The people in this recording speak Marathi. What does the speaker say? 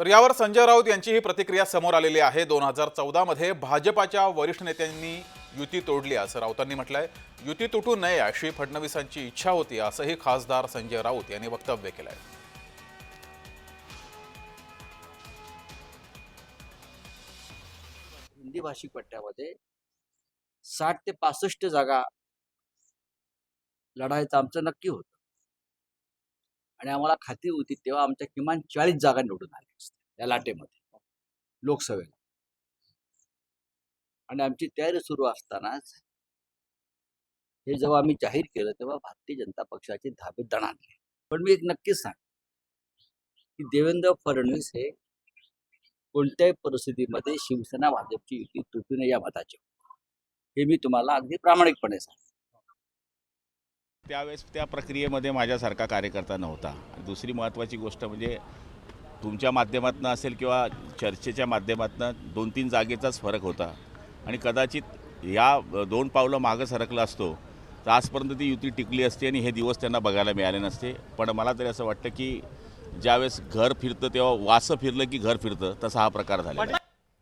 तर यावर संजय राऊत यांची ही प्रतिक्रिया समोर आलेली आहे. दोन हजार चौदामध्ये भाजपाच्या वरिष्ठ नेत्यांनी युती तोडली असं राऊतांनी म्हटलंय. युती तुटू नये अशी फडणवीसांची इच्छा होती असंही खासदार संजय राऊत यांनी वक्तव्य केलंय. हिंदी भाषिक पट्ट्यामध्ये साठ ते पासष्ट जागा लढायचं आमचं नक्की होतं. आणि आम्हाला खात्री होती तेव्हा आमच्या किमान चाळीस जागा निवडून आल्या या लाटेमध्ये. लोकसभेला. आणि आमची तयारी सुरू असतानाच हे जेव्हा आम्ही जाहीर केलं तेव्हा भारतीय जनता पक्षाचे धाबे दणाणले पण मी एक नक्कीच सांग की देवेंद्र फडणवीस हे कोणत्याही परिस्थितीमध्ये शिवसेना भाजपची युती तुटू नये या मताचे. हे मी तुम्हाला अगदी प्रामाणिकपणे सांगतो. त्यावेळेस त्या प्रक्रियेमध्ये माझ्यासारखा कार्यकर्ता नव्हता. दुसरी महत्त्वाची गोष्ट म्हणजे तुमच्या माध्यमातून असेल किंवा चर्चेच्या माध्यमातून दोन तीन जागेचाच फरक होता. आणि कदाचित या दोन पावलं मागं सरकलं असतो तर आजपर्यंत ती युती टिकली असते आणि हे दिवस त्यांना बघायला मिळाले नसते. पण मला तरी असं वाटतं की ज्यावेळेस घर फिरतं तेव्हा वासं फिरलं की घर फिरतं तसा हा प्रकार झालेला आहे.